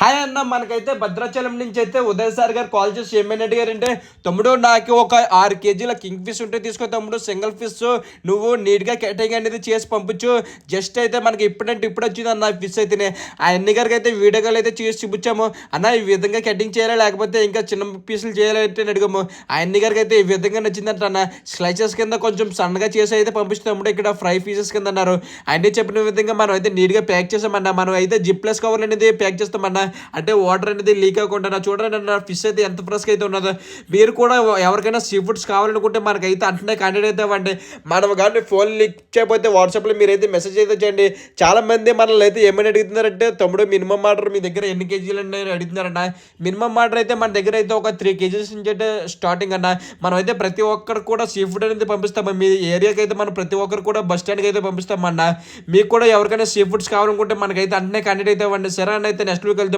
Hi అన్న మనకైతే భద్రాచలం నుంచి అయితే ఉదయ్ సార్ గారు కాల్ చేసి ఏమైనా అడిగారంటే తమ్ముడు నాకు ఒక ఆరు కేజీల కింగ్ ఫిష్ ఉంటే తీసుకో తమ్ముడు సింగిల్ ఫిష్ నువ్వు నీట్గా కటింగ్ అనేది చేసి పంపించు. జస్ట్ అయితే మనకి ఇప్పుడంటే ఇప్పుడు వచ్చింది అన్న ఫిష్ అయితేనే. ఆ అన్ని గారికి అయితే వీడియో కాల్ అయితే చేసి చూపించాము. అన్న ఈ విధంగా కటింగ్ చేయాలా? లేకపోతే ఇంకా చిన్న పీసులు చేయాలంటే అడిగాము. ఆ అన్ని గారికి అయితే ఈ విధంగా నచ్చిందంట అన్న. స్లైసెస్ కింద కొంచెం సన్నగా చేసి అయితే పంపిస్తాము ఇక్కడ ఫ్రై పీసెస్ కింద అన్నారు. అన్నీ చెప్పిన విధంగా మనం అయితే నీట్గా ప్యాక్ చేసామన్నా. మనం అయితే జిప్లెస్ కవర్ అనేది ప్యాక్ చేస్తామన్నా. అంటే వాటర్ అనేది లీక్ అవ్వకుండా నా చూడండి నా ఫిష్ అయితే ఎంత ఫ్రెష్గా అయితే ఉన్నదో. మీరు కూడా ఎవరికైనా సీ ఫుడ్స్ కావాలనుకుంటే మనకైతే అంటనే కాంటాక్ట్ అయితే అవ్వండి మనం కానీ ఫోన్ లీక్ చేయకపోతే వాట్సాప్లో మీరైతే మెసేజ్ అయితే చేయండి. చాలా మంది మనల్ని అయితే ఏమైనా అడుగుతున్నారంటే తమ్ముడు మినిమం ఆర్డర్ మీ దగ్గర ఎన్ని కేజీలు అని అడుగుతున్నారన్న? మినిమం ఆర్డర్ అయితే మన దగ్గర అయితే ఒక త్రీ కేజీస్ నుంచి అయితే స్టార్టింగ్ అన్న. మనం అయితే ప్రతి ఒక్కరు కూడా సీ ఫుడ్ అనేది పంపిస్తాం మీ ఏరియాకి అయితే మనం ప్రతి ఒక్కరు కూడా బస్ స్టాండ్కి అయితే పంపిస్తామన్న. మీకు కూడా ఎవరికైనా సీ ఫుడ్స్ కావాలనుకుంటే మనకైతే అంటనే కాంటాక్ట్ అయితే ఇవ్వండి సరే అన్న అయితే నెక్స్ట్ వీక్ వెళ్తాం